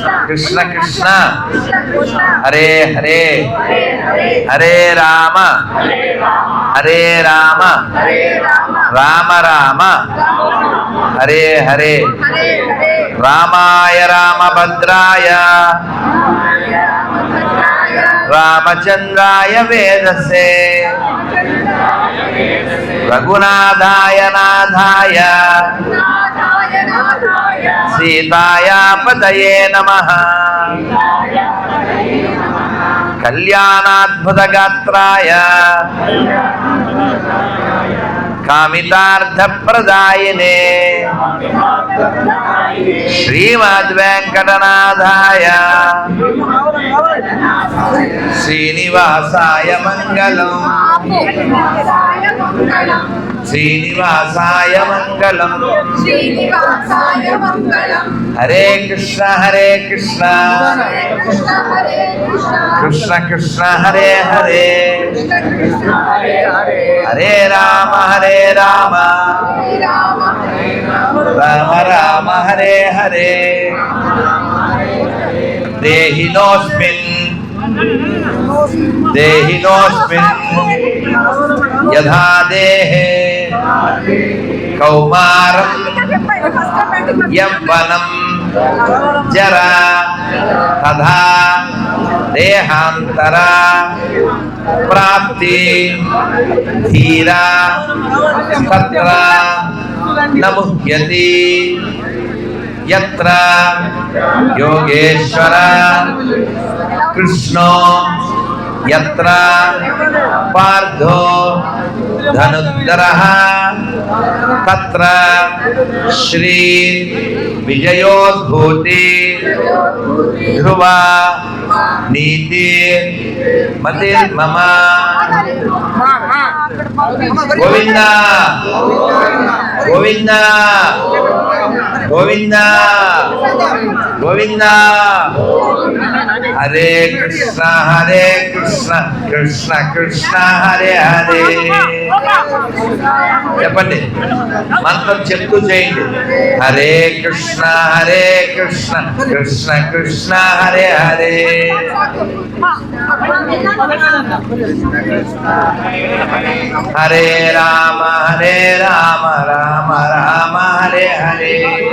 కృష్ణ కృష్ణ హరే హరే. హరే రామ. హరే రామ. రామ రామ. హరే హరే. రామాయ రామభద్రాయ. రామచంద్రాయ వేదసే. రఘునాథాయ నాథాయ. సీతాయా పదయే నమ. కళ్యాణాద్భుతగాత్రాయ. కామితార్థప్రదాయినే. శ్రీమద్వేంకటనాథాయ. శ్రీనివాసాయ మంగళం. श्रीनिवासाय मङ्गलम्। श्रीनिवासाय मङ्गलम्। हरे कृष्ण हरे कृष्ण। कृष्ण कृष्ण हरे हरे। हरे राम हरे राम। राम राम हरे हरे। देहिनोऽस्मिन्। देहिनोऽस्मिन्। यथा देहे కౌమారం. యవ్వనం. జరా. తథా. దేహాంతర. ప్రాప్తి. ధీరా. తత్ర. నముహ్యతి. యత్ర. యోగేశ్వర. కృష్ణో. యత్ర. పార్థో. ధనుద్ధర తత్ర శ్రీ విజయోద్భూతి ధ్రువ నీతి మతిర్మమ గోవింద గోవింద గోవింద గోవింద హరే కృష్ణ హరే కృష్ణ కృష్ణ కృష్ణ హరే హరే చెప్పండి. మంత్రం చెప్తూ చేయండి. హరే కృష్ణ హరే కృష్ణ కృష్ణ కృష్ణ హరే హరే హరే రామ హరే రామ రామ రామ హరే హరే హరే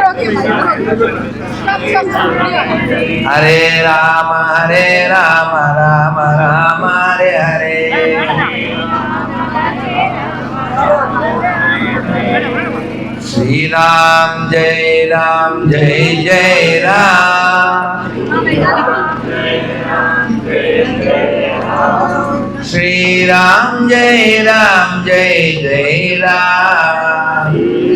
हरे राम हरे राम राम राम हरे हरे श्री राम जय राम जय जय राम श्री राम जय राम जय जय राम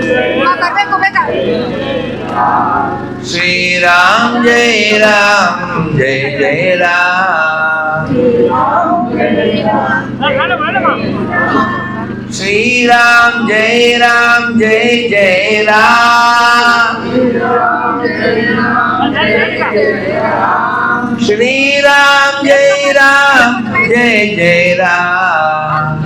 करते तुम्हें कर श्री राम जय राम जय जय राम श्री राम जय राम जय जय राम श्री राम जय राम जय जय राम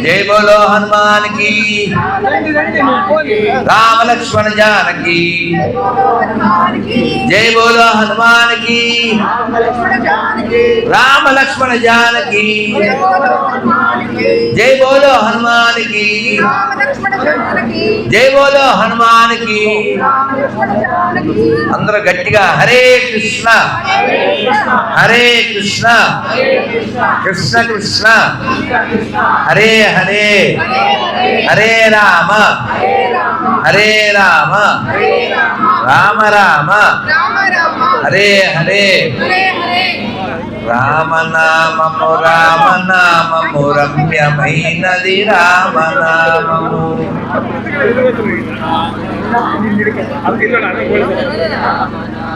జై బోలో హనుమాన్కి రామ లక్ష్మణ జానకి. జై బోలో హనుమాన్కి రామ లక్ష్మణ జానకి. జై బోలో హనుమాన్కి జై బోలో హనుమాన్కి అందరూ గట్టిగా హరే కృష్ణ. హరే కృష్ణ. కృష్ణ కృష్ణ. హరే హరే హరే రామ హరే రామ రామ రామ హరే హరే రామనామము రామనామము రమ్యమైనది రామనామము రామనామము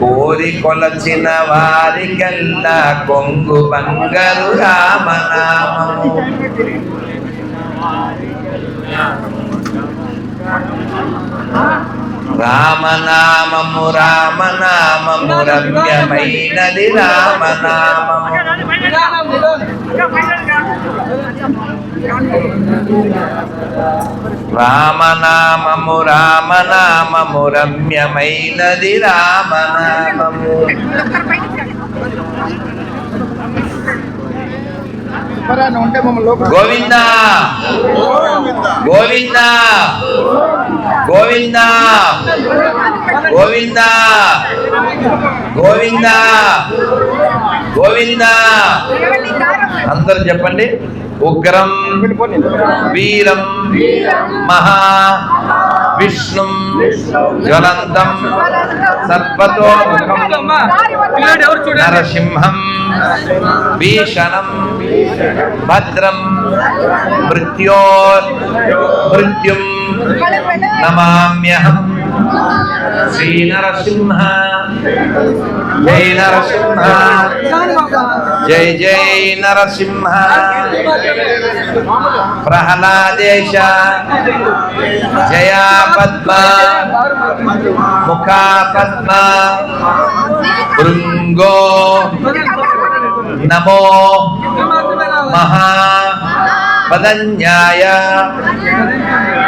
కోరి కొలచిన వారికల్లా కొంగు బంగారు రామనామము రామనామము రామనామము రమ్యమైనది రామనామము. రామనామము రామనామము రమ్యమైనది రామనామము. గోవింద గోవింద గోవింద గోవింద గోవింద గోవింద. అందరు చెప్పండి. ఉగ్రం వీరం మహా విష్ణుం జ్వలంతం సర్వతోముఖం నరసింహం భీషణం భద్రం మృత్యోర్ మృత్యుం నమామ్యహం శ్రీ నరసింహ జై నరసింహ జై జై నరసింహ ప్రహ్లాదేశ జయా పద్మ ముఖా పద్మ భృంగో నమో మహా పదన్యాయ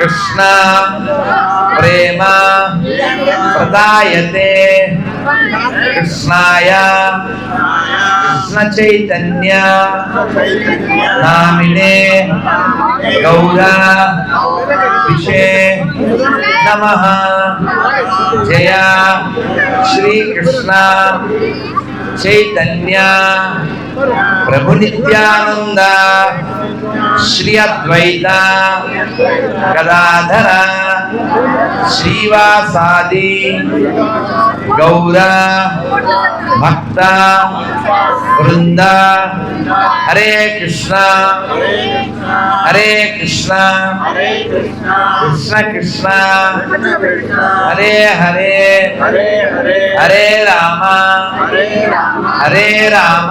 కృష్ణ प्रेम प्रदायते। कृष्णाय कृष्ण चैतन्य नामिने गौरा विषे नमः। जया श्री कृष्णा चैतन्य। ప్రభు నిత్యానంద శ్రీ అద్వైత గదాధర శ్రీవాసాది గౌర భక్త బృంద హరే కృష్ణ హరే కృష్ణ కృష్ణ కృష్ణ హరే హరే హరే రామ హరే రామ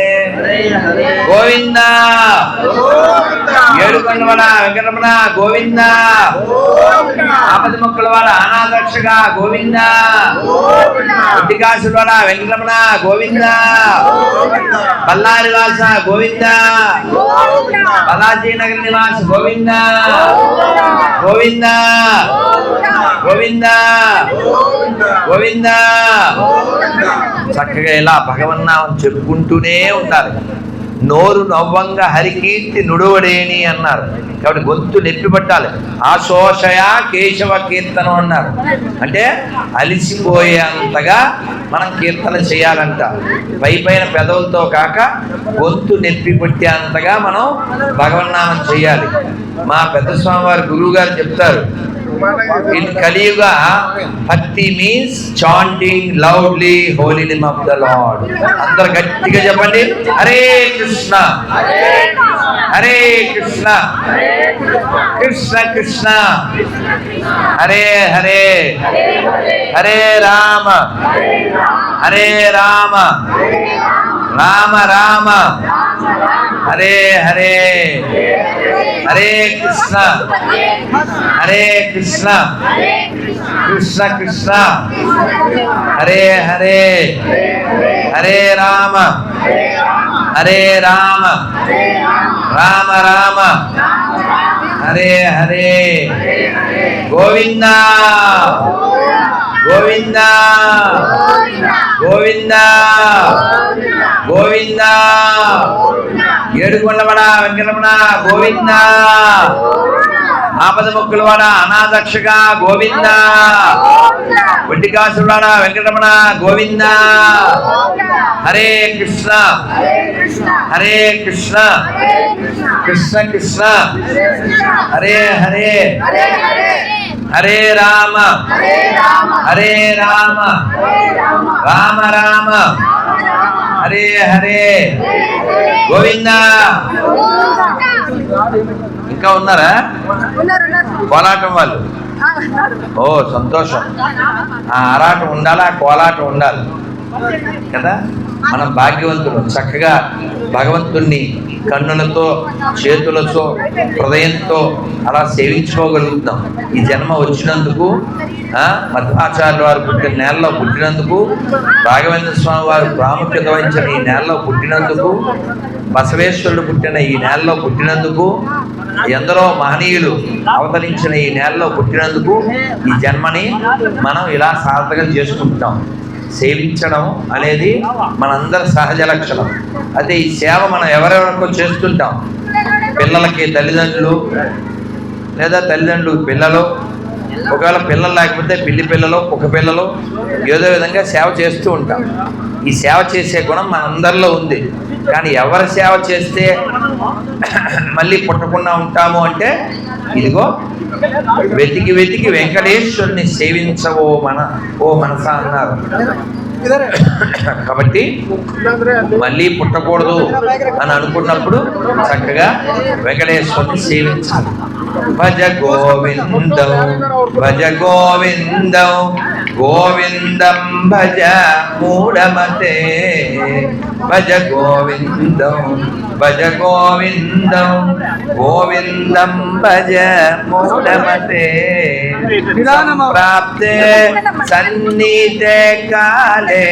గోవింద ఏడుకొండవాడ వెంకటరమణ గోవింద ఆపద మొక్కల వాడ అనాథక్షగా గోవింద ఒట్టికాసుల వాడ వెంకటరమణ గోవింద బల్లారి వాస గోవింద బాలాజీ నగర్ నివాస గోవింద గోవింద గోవింద గోవింద చక్కగా ఇలా భగవన్నామం చెప్పుకుంటూనే ఉండాలి నోరు నవ్వంగా హరికీర్తి నుడువడేని అన్నారు. కాబట్టి గొంతు నెప్పి పట్టాలి. ఆశోషయ కేశవ కీర్తనం అన్నారు. అంటే అలిసిపోయేంతగా మనం కీర్తన చేయాలంట. పై పైన పెదవులతో కాక గొంతు నెప్పి పట్టేంతగా మనం భగవన్నామం చేయాలి. మా పెద్ద స్వామివారి గురువుగారు చెప్తారు. In Kaliyuga bhakti means chanting loudly holy name of the lord అందరు గట్టిగా చెప్పండి హరే కృష్ణ హరే కృష్ణ కృష్ణ కృష్ణ హరే హరే హరే రామ హరే రామ రామ రామ హరే హరే హరే కృష్ణ హరే కృష్ణ కృష్ణ. కృష్ణ హరే హరే. హరే రామ. హరే రామ. రామ రామ. హరే హరే. గోవింద. గోవింద. గోవింద. గోవింద. ఏడుకొండవడ వెంకటరమణ గోవింద. ఆపద మొక్కులవాడ అనాథక్షగా గోవింద? వడ్డికాసులాడ వెంకటరమణ గోవింద? హరే కృష్ణ. హరే కృష్ణ. కృష్ణ కృష్ణ. హరే హరే. హరే రామ. హరే రామ. రామ రామ. హరే హరే. గోవింద. ఇంకా ఉన్నారా? కోలాటం వాళ్ళు. ఓ సంతోషం. ఆ ఆరాటం ఉండాలా? ఆ కోలాటం ఉండాలి. కదా? మనం భాగ్యవంతులు. చక్కగా భగవంతుణ్ణి కన్నులతో చేతులతో హృదయంతో అలా సేవించుకోగలుగుతాం ఈ జన్మ వచ్చినందుకు ఆ, మధ్వాచార్యుల వారు పుట్టిన నేలలో పుట్టినందుకు రాఘవేంద్ర స్వామి వారు ప్రాముఖ్యత వహించిన ఈ నేలలో పుట్టినందుకు బసవేశ్వరుడు పుట్టిన ఈ నేలలో పుట్టినందుకు ఎందరో మహనీయులు అవతరించిన ఈ నేలలో పుట్టినందుకు ఈ జన్మని మనం ఇలా సార్థకం చేసుకుంటాం సేవించడం అనేది మనందరి సహజ లక్షణం. అయితే ఈ సేవ మనం ఎవరెవరికో చేస్తుంటాం. పిల్లలకి తల్లిదండ్రులు లేదా తల్లిదండ్రులు పిల్లలు ఒకవేళ పిల్లలు లేకపోతే పిల్లి పిల్లలు కుక్క పిల్లలు ఏదో విధంగా సేవ చేస్తూ ఉంటాం. ఈ సేవ చేసే గుణం మనందరిలో ఉంది. కానీ ఎవరి సేవ చేస్తే మళ్ళీ పుట్టకుండా ఉంటాము అంటే ఇదిగో వెతికి వెతికి వెంకటేశ్వరుని సేవించవో మన ఓ మనస అన్నారు. కాబట్టి మళ్ళీ పుట్టకూడదు అని అనుకున్నప్పుడు చక్కగా వెంకటేశ్వరుని సేవించాలి. భజ గోవిందం భజ గోవిందం గోవిందం భజ మూఢమతే భజ గోవిందం భజ గోవిందం గోవిందం భజ మూఢమతే ప్రాప్తే సన్నితే కాలే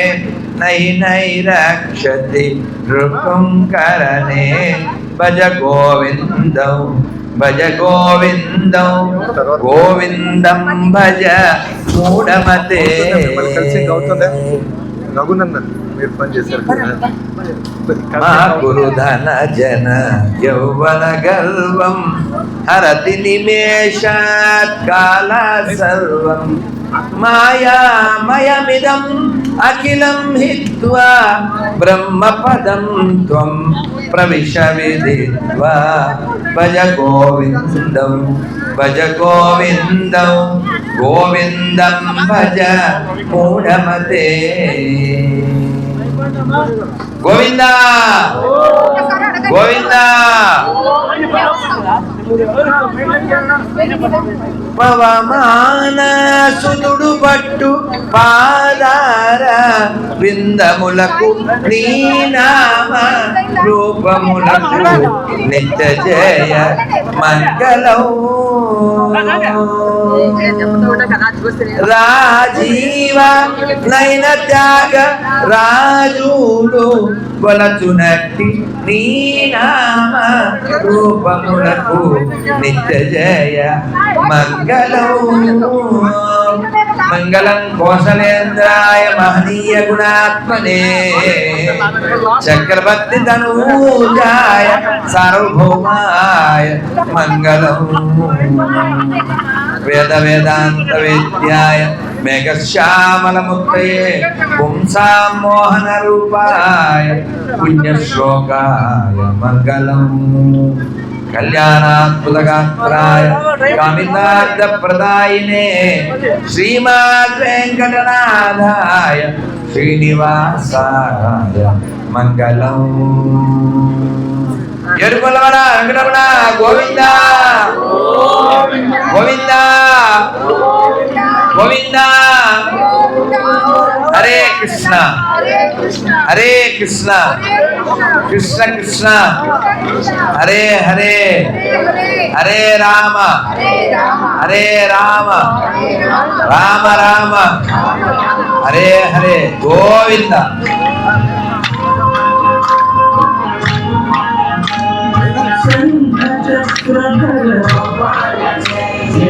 నై నై రక్షతి ఋకుం కరణే భజ గోవిందం భజ గోవిందం గోవిందం భజ మూఢమతే మిమ్మల్ని కలిసి గౌతమ్ రఘునందన్ మీరు ఫోన్ చేశారు కదా. మా గురుధన జన యౌవన గర్వం హరతి నిమేషాత్ కాల సర్వం మాయామయమిదం అఖిలం హిత్వా బ్రహ్మపదం త్వం ప్రవిశ విదిత్వా భజ గోవిందం భజ గోవిందం గోవిందం భజ మూఢమతే. గోవింద! గోవింద! పవమాన సునుడు పట్టు పాదార విందములకు నీనామ రూపములకు నిత్య జయ మంగళం. రాజీవ నయన త్యాగ రాజులు కొలచునట్టి నీ నామ రూపములకు నిత్య జయ మంగళం మంగళం కోసలేంద్రాయ మహనీయ గుణాత్మనే. చక్రవర్తి ధనూజాయ సార్వభౌమాయ మంగళం వేద వేదాంత విద్యాయ మేఘశ్యామలముక్తయే పుంసాం మోహన రూపాయ పుణ్యశ్లోకాయ మంగళం. కళ్యాణాత్మగాత్రాయ కామితార్థ ప్రదాయినే శ్రీమాన్ వెంకటనాథాయ శ్రీనివాసాయ మంగళం. ఎరుకొలవడ వెంకటరమణ గోవింద. గోవింద. గోవింద. హరే కృష్ణ. హరే కృష్ణ. హరే కృష్ణ. కృష్ణ. కృష్ణ హరే హరే. హరే రామ. హరే రామ. హరే రామ. హరే రామ రామ రామ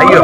అయ్యో